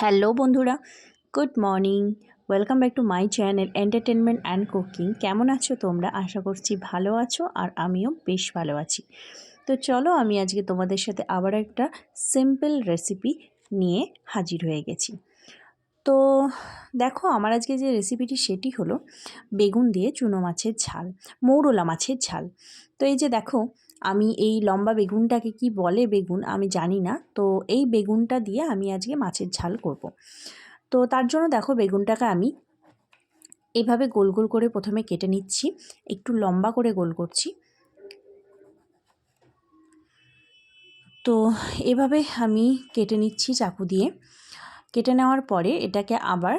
Hello বন্ধুরা, good morning. Welcome back to my channel entertainment and cooking. কেমন আছো তোমরা? আশা করছি ভালো আছো আর আমিও বেশ ভালো আছি। তো চলো আমি আজকে তোমাদের সাথে আবার একটা সিম্পল রেসিপি নিয়ে হাজির হয়ে গেছি। তো দেখো, আমার আজকে যে রেসিপিটি সেটি হলো বেগুন দিয়ে চুনো মাছের ঝাল, মৌরলা মাছের ঝাল। তো এই যে দেখো আমি এই লম্বা বেগুনটাকে কি বলে বেগুন আমি জানি না। তো এই বেগুনটা দিয়ে আমি আজকে মাছের ঝাল করব। তো তার জন্য দেখো বেগুনটাকে আমি এভাবে গোল গোল করে প্রথমে কেটে নিচ্ছি। একটু লম্বা করে গোল করছি। তো এভাবে আমি কেটে নিচ্ছি চাকু দিয়ে। কেটে নেওয়ার পরে এটাকে আবার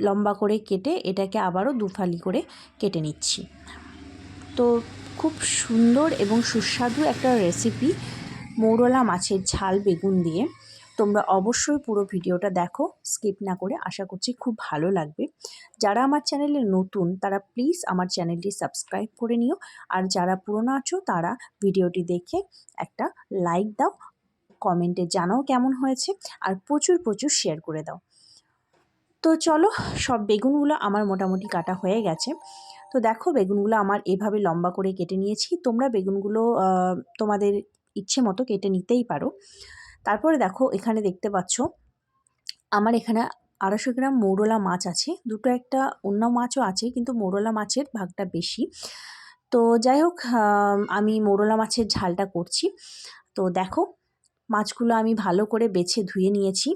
লম্বা করে কেটে এটাকে আবারও দুফালি করে কেটে নিচ্ছি। তো খুব সুন্দর এবং সুস্বাদু একটা রেসিপি মৌরলা মাছের ঝাল বেগুন দিয়ে। তোমরা অবশ্যই পুরো ভিডিওটা দেখো স্কিপ না করে আশা করছি খুব ভালো লাগবে। যারা আমার চ্যানেলে নতুন, তারা প্লিজ আমার চ্যানেলটি সাবস্ক্রাইব করে নিও। আর যারা পুরনো আছো, তারা ভিডিওটি দেখে একটা লাইক দাও কমেন্টে জানাও কেমন হয়েছে, আর প্রচুর প্রচুর শেয়ার করে দাও। তো চলো, সব বেগুনগুলো আমার মোটামুটি কাটা হয়ে গেছে। তো দেখো বেগুনগুলো আমার এভাবে লম্বা করে কেটে নিয়েছি। তোমরা বেগুনগুলো তোমাদের ইচ্ছে মতো কেটে নিতেই পারো। তারপরে দেখো এখানে দেখতে পাচ্ছ, আমার এখানে আড়াইশো গ্রাম মৌরলা মাছ আছে। দুটো একটা অন্য মাছও আছে, কিন্তু মৌরলা মাছের ভাগটা বেশি। তো যাই হোক আমি মৌরলা মাছের ঝালটা করছি। তো দেখো, মাছগুলো আমি ভালো করে বেছে ধুয়ে নিয়েছি।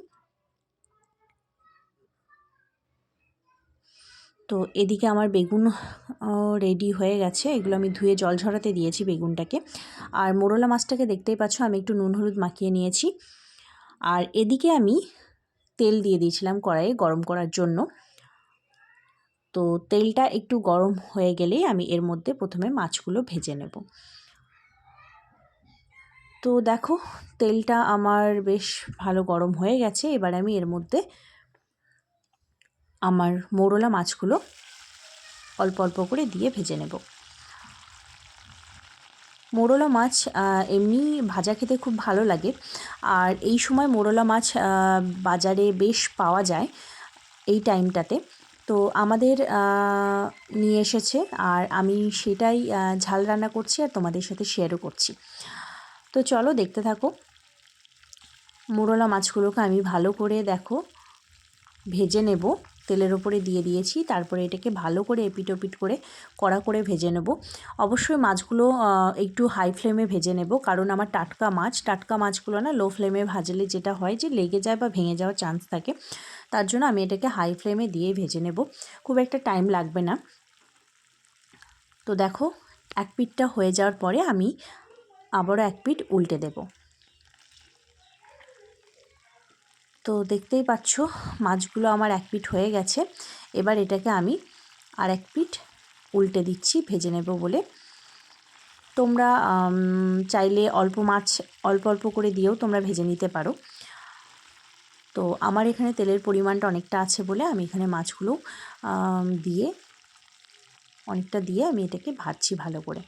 তো এদিকে আমার বেগুন রেডি হয়ে গেছে। এগুলো আমি ধুয়ে জল ঝরাতে দিয়েছি বেগুনটাকে। আর মোরলা মাছটাকে দেখতেই পাচ্ছ, আমি একটু নুন হলুদ মাখিয়ে নিয়েছি। আর এদিকে আমি তেল দিয়ে দিয়েছিলাম কড়াইয়ে গরম করার জন্য। তো তেলটা একটু গরম হয়ে গেলেই আমি এর মধ্যে প্রথমে মাছগুলো ভেজে নেব। তো দেখো, তেলটা আমার বেশ ভালো গরম হয়ে গেছে। এবার আমি এর মধ্যে আমার মোরলা মাছগুলো অল্প অল্প করে দিয়ে ভেজে নেব। মোরলা মাছ এমনি ভাজা খেতে খুব ভালো লাগে। আর এই সময় মোরলা মাছ বাজারে বেশ পাওয়া যায় এই টাইমটাতে। তো আমাদের নিয়ে এসেছে আর আমি সেটাই ঝাল রান্না করছি আর তোমাদের সাথে শেয়ারও করছি। তো চলো দেখতে থাকো। মোরলা মাছগুলোকে আমি ভালো করে দেখো, ভেজে নেব। তেলের ওপরে দিয়ে দিয়েছি। তারপরে এটাকে ভালো করে এপিট ওপিট করে কড়া করে ভেজে নেব। অবশ্যই মাছগুলো একটু হাই ফ্লেমে ভেজে নেব। কারণ আমার টাটকা মাছ, টাটকা মাছগুলো না লো ফ্লেমে ভাজলে যেটা হয় যে লেগে যায় বা ভেঙে যাওয়ার চান্স থাকে। তার জন্য আমি এটাকে হাই ফ্লেমে দিয়ে ভেজে নেব। খুব একটা টাইম লাগবে না। তো দেখো, এক পিঠটা হয়ে যাওয়ার পরে আমি আবারও এক পিঠ উল্টে দেবো। তো দেখতেই পাচ্ছ, মাছগুলো আমার এক পিঠ হয়ে গেছে। এবার এটাকে আমি আর এক পিঠ উল্টে দিচ্ছি, ভেজে নেব বলে। তোমরা চাইলে অল্প মাছ, অল্প অল্প করে দিয়েও তোমরা ভেজে নিতে পারো। তো আমার এখানে তেলের পরিমাণটা অনেকটা আছে বলে আমি এখানে মাছগুলো দিয়ে, অনেকটা দিয়ে আমি এটাকে ভাজছি ভালো করে।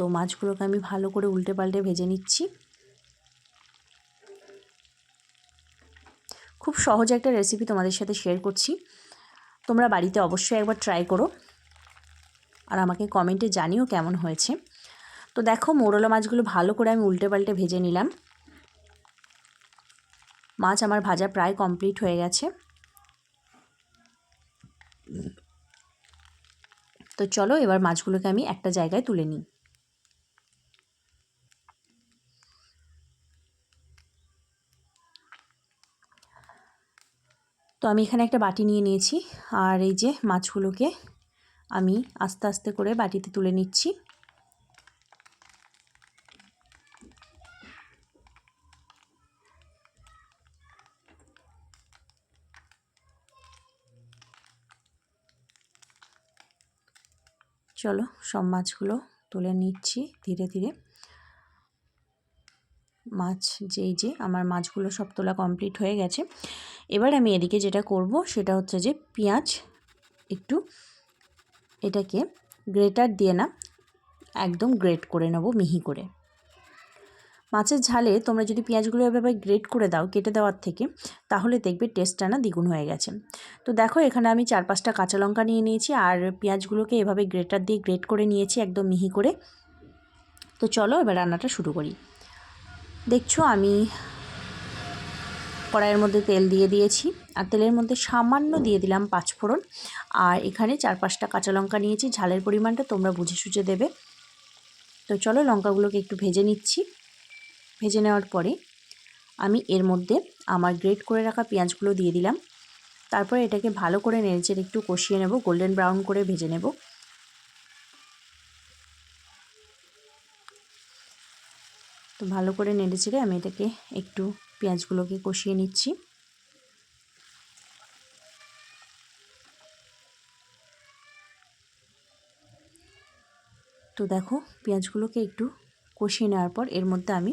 তো মাছগুলোকে আমি ভালো করে উল্টে পাল্টে ভেজে নিচ্ছি। খুব সহজ একটা রেসিপি তোমাদের সাথে শেয়ার করছি। তোমরা বাড়িতে অবশ্যই একবার ট্রাই করো। আর আমাকে কমেন্টে জানিও কেমন হয়েছে। তো দেখো, মোরলা মাছগুলো ভালো করে আমি উল্টে পাল্টে ভেজে নিলাম। মাছ আমার ভাজা প্রায় কমপ্লিট হয়ে গেছে। তো চলো এবার মাছগুলোকে আমি একটা জায়গায় তুলে নিই। তো আমি এখানে একটা বাটি নিয়ে নিয়েছি। আর এই যে মাছগুলোকে আমি আস্তে আস্তে করে বাটিতে তুলে নিচ্ছি। চলো সব মাছগুলো তুলে নিচ্ছি ধীরে ধীরে। মাছ, যেই যে আমার মাছগুলো সব তোলা কমপ্লিট হয়ে গেছে। এবার আমি এদিকে যেটা করব সেটা হচ্ছে যে পেঁয়াজ একটু এটাকে গ্রেটার দিয়ে না একদম গ্রেট করে নেব, মিহি করে। মাছের ঝালে তোমরা যদি পেঁয়াজগুলো এভাবে গ্রেট করে দাও, কেটে দেওয়ার থেকে, তাহলে দেখবে টেস্টটা না দ্বিগুণ হয়ে গেছে। তো দেখো, এখানে আমি চার পাঁচটা কাঁচা লঙ্কা নিয়ে নিয়েছি আর পেঁয়াজগুলোকে এভাবে গ্রেটার দিয়ে গ্রেট করে নিয়েছি একদম মিহি করে। তো চলো এবার রান্নাটা শুরু করি। দেখছ, আমি কড়াইয়ের মধ্যে তেল দিয়ে দিয়েছি। আর তেলের মধ্যে সামান্য দিয়ে দিলাম পাঁচফোড়ন। আর এখানে চার পাঁচটা কাঁচা লঙ্কা নিয়েছি। ঝালের পরিমাণটা তোমরা বুঝে সুঝে দেবে। তো চলো, লঙ্কাগুলোকে একটু ভেজে নিচ্ছি। ভেজে নেওয়ার পরে আমি এর মধ্যে আমার গ্রেট করে রাখা পেঁয়াজগুলো দিয়ে দিলাম। তারপরে এটাকে ভালো করে নেড়েচেড়ে একটু কষিয়ে নেব। গোল্ডেন ব্রাউন করে ভেজে নেব। তো ভালো করে নেড়ে চেড়ে আমি এটাকে একটু পেঁয়াজগুলোকে কষিয়ে নিচ্ছি। তো দেখো, পেঁয়াজগুলোকে একটু কষিয়ে নেওয়ার পর এর মধ্যে আমি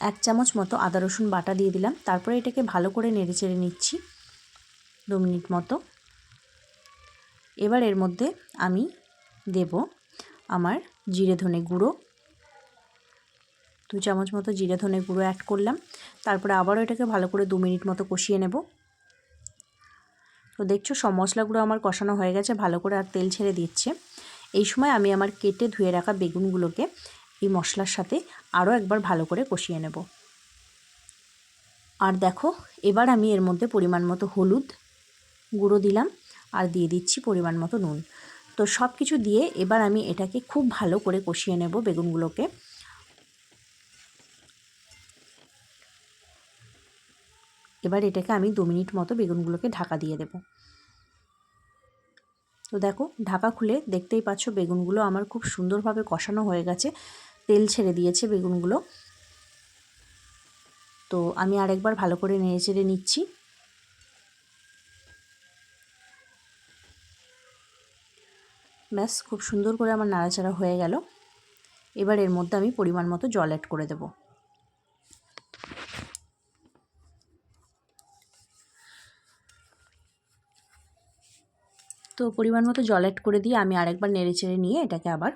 এক চামচ মতো আদা, রসুন বাটা দিয়ে দিলাম। তারপরে এটাকে ভালো করে নেড়ে চেড়ে নিচ্ছি দু মিনিট মতো। এবার এর মধ্যে আমি দেব আমার জিরে ধনে গুঁড়ো। দু চামচ মতো জিরে ধনে গুঁড়ো অ্যাড করলাম। তারপরে আবারও এটাকে ভালো করে দু মিনিট মতো কষিয়ে নেব। তো দেখছ, সব মশলাগুলো আমার কষানো হয়ে গেছে, ভালো করে আর তেল ছেড়ে দিচ্ছে। এই সময় আমি আমার কেটে ধুয়ে রাখা বেগুনগুলোকে এই মশলার সাথে আরও একবার ভালো করে কষিয়ে নেব। আর দেখো, এবার আমি এর মধ্যে পরিমাণ মতো হলুদ গুঁড়ো দিলাম আর দিয়ে দিচ্ছি পরিমাণ মতো নুন। তো সব কিছু দিয়ে এবার আমি এটাকে খুব ভালো করে কষিয়ে নেব বেগুনগুলোকে। এবার এটাকে আমি দু মিনিট মতো বেগুনগুলোকে ঢাকা দিয়ে দেব। তো দেখো, ঢাকা খুলে দেখতেই পাচ্ছ বেগুনগুলো আমার খুব সুন্দরভাবে কষানো হয়ে গেছে। তেল ছেড়ে দিয়েছে বেগুনগুলো। তো আমি আরেকবার ভালো করে নেড়ে চেড়ে নিচ্ছি। ব্যাস, খুব সুন্দর করে আমার নাড়াচাড়া হয়ে গেল। এবার এর মধ্যে আমি পরিমাণ মতো জল অ্যাড করে দেবো। তো পরিমাণ মতো জল অ্যাড করে দিয়ে আমি আরেকবার নেড়ে চেড়ে নিয়ে এটাকে আবার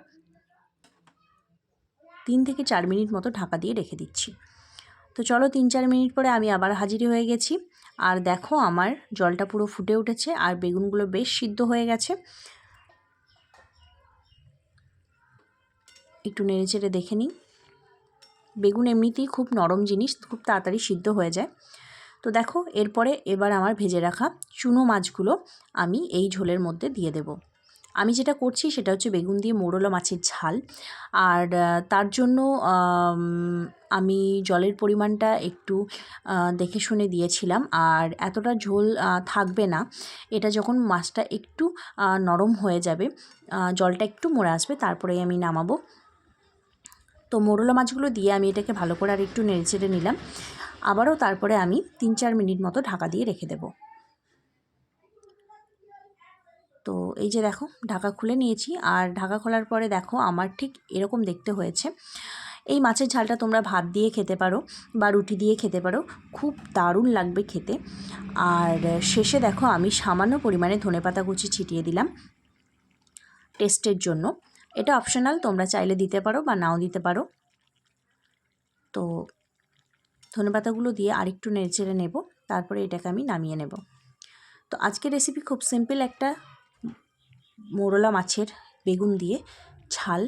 তিন থেকে চার মিনিট মতো ঢাকা দিয়ে রেখে দিচ্ছি। তো চলো তিন চার মিনিট পরে আমি আবার হাজিরি হয়ে গেছি। আর দেখো আমার জলটা পুরো ফুটে উঠেছে আর বেগুনগুলো বেশ সিদ্ধ হয়ে গেছে। একটু নেড়ে চেড়ে দেখে নিই। বেগুন এমনিতেই খুব নরম জিনিস, খুব তাড়াতাড়ি সিদ্ধ হয়ে যায়। তো দেখো, এরপরে এবার আমার ভেজে রাখা চুনো মাছগুলো আমি এই ঝোলের মধ্যে দিয়ে দেব। আমি যেটা করছি সেটা হচ্ছে বেগুন দিয়ে মোড়লা মাছের ঝাল। আর তার জন্য, আমি জলের পরিমাণটা একটু দেখে শুনে দিয়েছিলাম। আর এতটা ঝোল থাকবে না। এটা যখন মাছটা একটু নরম হয়ে যাবে জলটা একটু মরে আসবে, তারপরেই আমি নামাবো। তো মোরলা মাছগুলো দিয়ে আমি এটাকে ভালো করে আর একটু নেড়ে চেড়ে নিলাম। আবারও তারপরে আমি তিন চার মিনিট মতো ঢাকা দিয়ে রেখে দেব। তো এই যে দেখো, ঢাকা খুলে নিয়েছি। আর ঢাকা খোলার পরে দেখো, আমার ঠিক এরকম দেখতে হয়েছে। এই মাছের ঝালটা তোমরা ভাত দিয়ে খেতে পারো বা রুটি দিয়ে খেতে পারো। খুব দারুণ লাগবে খেতে। আর শেষে দেখো, আমি সামান্য পরিমাণে ধনেপাতা কুচি ছিটিয়ে দিলাম টেস্টের জন্য। এটা অপশনাল, তোমরা চাইলে দিতে পারো বা নাও দিতে পারো। তো ধনেপাতাগুলো দিয়ে আরেকটু নেড়েচেড়ে নেব, তারপরে এটাকে আমি নামিয়ে নেব। তো আজকের রেসিপি খুব সিম্পল একটা মোরলা মাছের বেগুন দিয়ে ঝাল,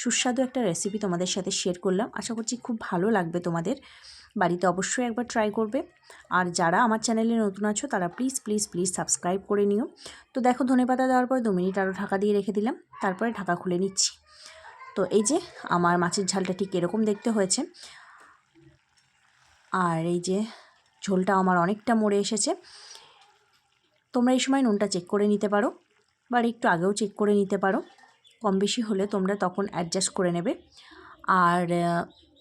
সুস্বাদু একটা রেসিপি তোমাদের সাথে শেয়ার করলাম। আশা করছি খুব ভালো লাগবে তোমাদের। বাড়িতে অবশ্যই একবার ট্রাই করবে। আর যারা আমার চ্যানেলে নতুন আছো, তারা প্লিজ প্লিজ প্লিজ সাবস্ক্রাইব করে নিও। তো দেখো ধনেপাতা দেওয়ার পর দু মিনিট আরও ঢাকা দিয়ে রেখে দিলাম, তারপরে ঢাকা খুলে নিচ্ছি। তো এই যে আমার মাছের ঝালটা ঠিক এরকম দেখতে হয়েছে। আর এই যে ঝোলটা আমার অনেকটা মরে এসেছে। তোমরা এই সময় নুনটা চেক করে নিতে পারো, বা একটু আগেও চেক করে নিতে পারো। কম বেশি হলে তোমরা তখন অ্যাডজাস্ট করে নেবে। আর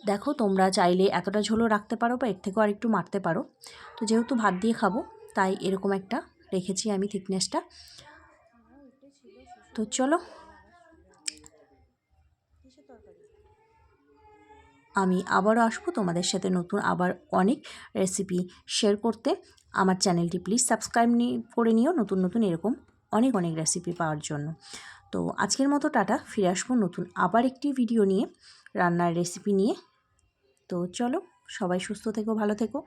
দেখো তোমরা চাইলে এতটা ঝোলও রাখতে পারো, বা এর থেকেও আর একটু মারতে পারো। তো যেহেতু ভাত দিয়ে খাব, তাই এরকম একটা রেখেছি আমি থিকনেসটা তো চলো আমি আবারও আসব তোমাদের সাথে নতুন আবার অনেক রেসিপি শেয়ার করতে। আমার চ্যানেলটি প্লিজ সাবস্ক্রাইব করে নিও নতুন নতুন এরকম অনেক অনেক রেসিপি পাওয়ার জন্য। তো আজকের মতো টাটা, ফিরে আসব নতুন আবার একটি ভিডিও নিয়ে, রান্নার রেসিপি নিয়ে। তো চলো সবাই সুস্থ থেকো, ভালো থেকো।